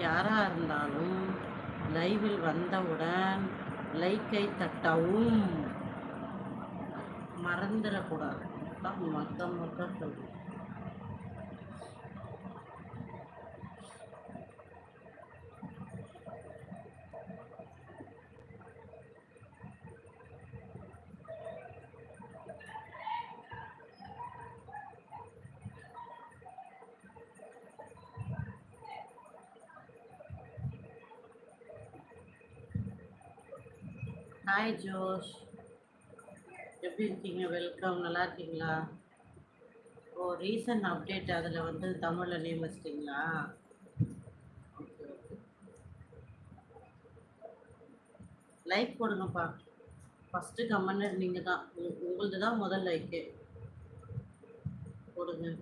யாராக இருந்தாலும் லைவில் வந்தவுடன் லைக்கை தட்டவும் மறந்துடக்கூடாது. மொத்தம் மொத்த மொத்த ஹாய் ஜோஷ் எப்படி இருக்கீங்க? வெல்கம் நல்லா இருக்கீங்களா? ஓ ரீசன்ட் அப்டேட் அதில் வந்து தமிழில் நேம் வச்சிட்டிங்களா? ஓகே ஓகே லைக் போடுங்கப்பா. ஃபஸ்ட்டு கமெண்ட் நீங்கள் தான் உங்களது தான் முதல் லைக்கு போடுங்க.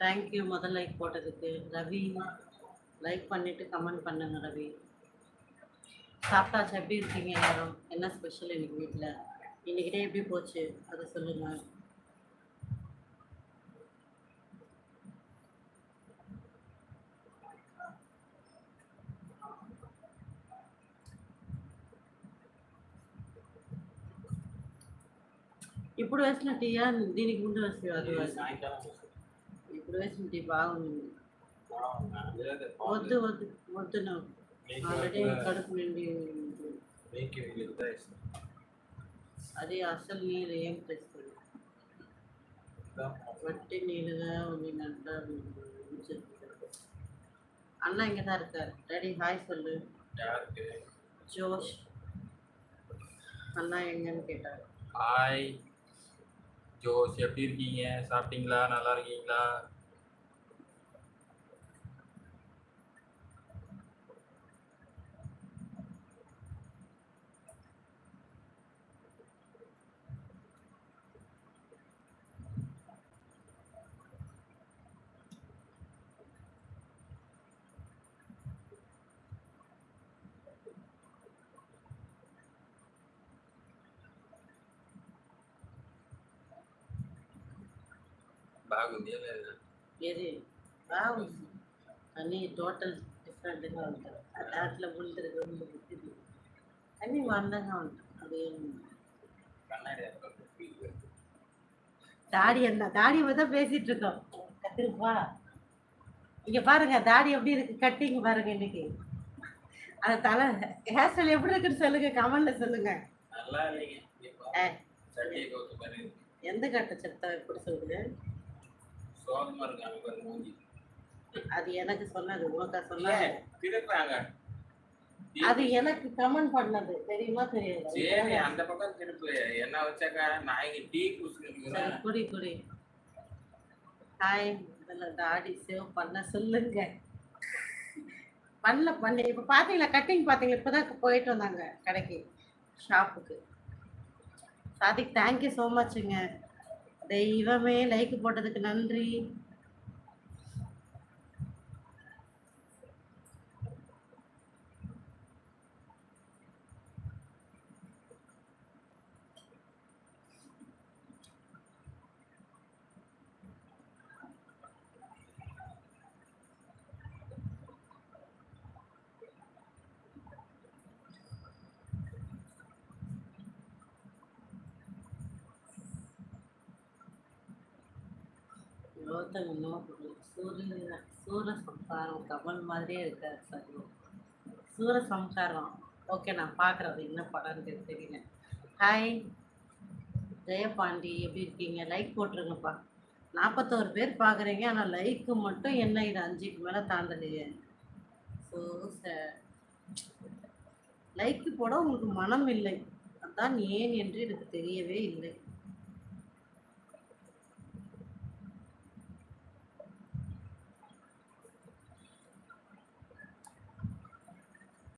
தேங்க்யூ முதல் லைக் போட்டதுக்கு ரவி லைக் பண்ணிவிட்டு கமெண்ட் பண்ணுங்க ரவி சாப்பிட்டாச்சு எப்படி இருக்கீங்க எல்லாரும் என்ன ஸ்பெஷல் இன்னைக்கு வீட்டில் இன்னைக்கு டே எப்படி போச்சு அதை சொல்லுங்கள் ఇప్పుడు వేసిన టీయా దీనికి ముందు వేసి అది రిలేషన్షిప్ బాగుంది వద్దు వద్దు వద్దు నాకు ఆల్రెడీ కడుపు నిండి అది అసలు నీళ్ళు ఏం తెస్తుంది వట్టి నీళ్ళుగా ఉండినట్టు அண்ணா இங்கே தான் இருக்கார். டேடி ஹாய் சொல்லு. ஜோஷ். அண்ணா எங்கன்னு கேட்டார். ஹாய். ஜோஷ் எப்படி இருக்கீங்க? சாப்பிட்டீங்களா? நல்லா இருக்கீங்களா? బాగుంది లేదా ఏది బాగుంది అన్నీ టోటల్ డిఫరెంట్గా ఉంటాయి దాంట్లో బుల్లిది రెండు బుద్ధిది అన్నీ అందంగా ఉంటాయి అదేం கண்ணாடி அறுக்கிறது feel வருது. தாடி என்ன தாடி தான் பேசிட்டு இருக்கோம் கத்திருப்பா இங்க பாருங்க தாடி எப்படி இருக்கு கட்டிங் பாருங்க இன்னைக்கு அந்த தலை ஹேர் ஸ்டைல் எப்படி இருக்குன்னு சொல்லுங்க கமெண்ட்ல சொல்லுங்க நல்லா இல்லைங்க இப்போ ஏ, சட்டியை கோத்து மாதிரி இருக்கு. எந்த கட்ட சட்டை எப்படி சொல்லுங்க சோகமா இருக்காங்க பாரு மூஞ்சி. அது எனக்கு சொன்னது உனக்கா சொன்னது ஏன்? திருப்புறாங்க அது எனக்கு கமெண்ட் பண்ணது தெரியுமா தெரியாது? சரி அந்த பக்கம் திருப்பு. என்ன வச்சாக்கா? நான் இங்க டீ குடிச்சுட்டு சரி, குடி குடி. ஹாய் இதில் தாடி சேவ் பண்ண சொல்லுங்க. பண்ணல பண்ணி இப்போ பார்த்தீங்களா கட்டிங் பார்த்தீங்களா இப்போ தான் போயிட்டு வந்தாங்க கடைக்கு ஷாப்புக்கு சாதிக் தேங்க்யூ ஸோ மச்சுங்க தெய்வமே லைக் போட்டதுக்கு நன்றி. கௌதம் இன்னும் சூரிய சூர சம்சாரம் கமல் மாதிரியே இருக்கார் சார். சூர சம்சாரம். ஓகே நான் பார்க்குறது என்ன படம்னு தெரியல. ஹாய் ஜெயபாண்டி எப்படி இருக்கீங்க? லைக் போட்டுருங்கப்பா. நாற்பத்தோரு பேர் பார்க்குறீங்க ஆனால் லைக்கு மட்டும் என்ன? இது அஞ்சுக்கு மேலே தாண்டலையே. ஸோ லைக்கு போட உங்களுக்கு மனம் இல்லை. அதான் ஏன் என்று எனக்கு தெரியவே இல்லை.